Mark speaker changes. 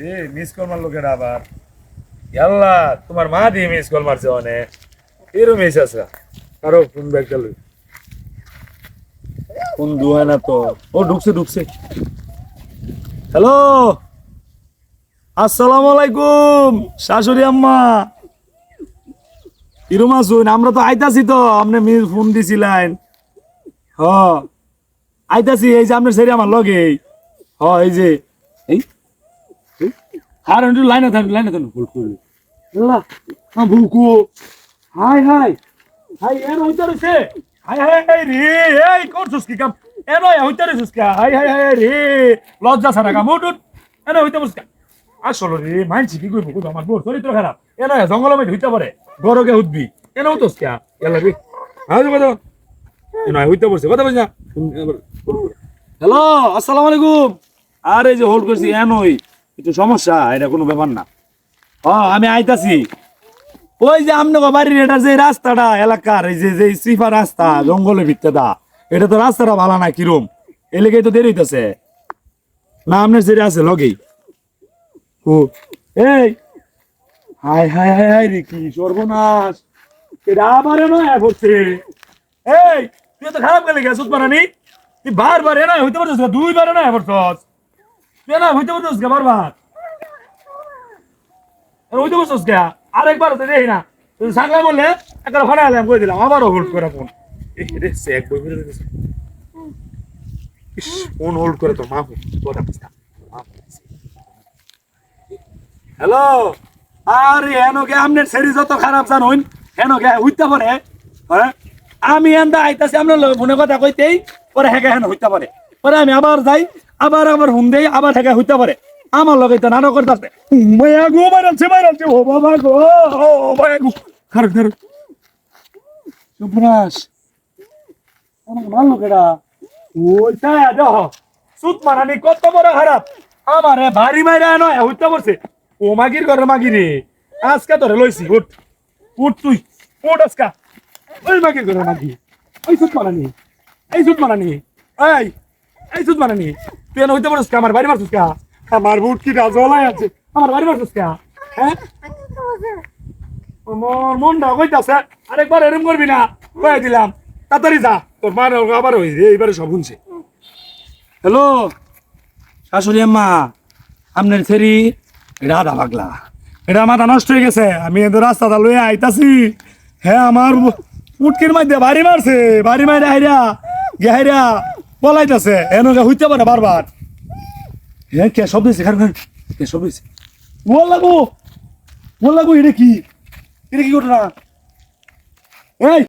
Speaker 1: রে miss call কেডা আবার? আল্লাহ তোমার মা দিয়ে মিস কল মারছে এরও মিস আছে। কারও ফোন ফোন না তো। ও, ঢুকছে ঢুকছে। হ্যালো? আসসালামু আলাইকুম, শাশুড়ি আম্মা। কিরম আসুন আমরা তো আইতাছি তো আপনি মিস ফোন দিছিলেন হ। আইতাছি, এই যে আপনার সেরি আমার লগে। হ, এই যে। এই একটু লাইনে থাকুন লাইনে থাকুন ভুল করলি। আল্লাহ মা ভুকু হাই হাই। হাই এর হইতে রইছে। হাই হাই হাই রে এই করছস কি কাম? এর হইতে রইছস কা? হাই হাই হাই রে লজ্জা ছাড়া কাম। উঠ উঠ। এর হইতে বসকা আসলে রে মানছি কি কইব কইব? আমার বোর চরিত্র খারাপ। এর জঙ্গল মধ্যে হইতে পারে। গরকে উঠবি। এর হইতস কা? এলা রে। হাই কথা। এর হইতে বসে কথা বলছ না। হ্যালো আসসালামু আলাইকুম। আরে যে হোল্ড করছি এনই। একটু সমস্যা, এটা কোনো ব্যাপার না। ও, আমি আইতাছি। ওই যে আপনার বাড়ির এটা যে রাস্তাটা, এলাকার, এই যে যে সিফা রাস্তা, জঙ্গলের ভিত্তেটা এটা তো রাস্তাটা ভালো না, কিরম? এলাকায় তো দেরি হইতেছে। না আপনার সেটা আছে, লগেই। ও, এই। হাই হাই হাই হাই রে, কি সর্বনাশ। এটা আবার নয় করছে। এই, তুই তো খারাপ গেলে গেছিস মারানি? তুই বারবার এনা হইতে পারছিস দুইবার এনা করছস। এনা হইতে পারছিস কে বারবার। হইতে পারছিস কে আরেকবার তো দেখি না। তুই সাংলা বললে, একবার ভাড়া আলাম করে দিলাম, আবারও হোল্ড করে ফোন। ফোন হোল্ড করে তো, মা কথা হ্যালো? আরে হেন সেরি যত খারাপ জান হইন হেন কে হইতে পারে হ্যাঁ? আমি এন্দা আইতাছি ফোনে কথা কইতেই, পরে হেকে হেন হইতে পারে। পরে আমি আবার যাই আবার আবার হুন দেই আবার হেকে হইতে পারে। আমার লগে তো নাটক করতে মায়া গো মারাচ্ছে মারাচ্ছে ও বাবা গো, ও মায়া গো। খারো খারো সুপ্রাস আমার মারলো কেডা ওইটা দেখ সুত মারানি কত বড় খারাপ। আমারে ভারী মাইরা নয় হইতে পারছে ও মাগির ঘরে মাগি রে। আজকে তোরে লইছি, উঠ। উঠ তুই, উঠ আজকা। ওই মাগির ঘরে মাগি। ওই সুত মারানি এই সুত মারানি এই এই সুত মারানি তুই এনে হইতে পারছিস আমার বাড়ি মারছিস কা? আমার বুট কি রাজওয়ালাই আছে। আমার বাড়ি মারছিস কা? হ্যাঁ? কইতাছে, আরেকবার এরম করবি না। কয়ে দিলাম, তাড়াতাড়ি যা। তোর আবার এইবারে সব হ্যালো? শাশুড়ি আম্মা আপনার এটা আধা পাগলা। এটা মাথা নষ্ট হয়ে গেছে, আমি এদের রাস্তাটা লইয়া আইতাছি। হ্যাঁ আমার উটকির মধ্যে বাড়ি মারছে, বাড়ি মারে হাইরা, গেহাইরা পলাইতেছে এনকে হইতে পারে বারবার। হ্যাঁ কে সব দিয়েছে খান কে সব দিয়েছে বল লাগবো। বল লাগবো, এটা কি? এটা কি ঘটনা? এই!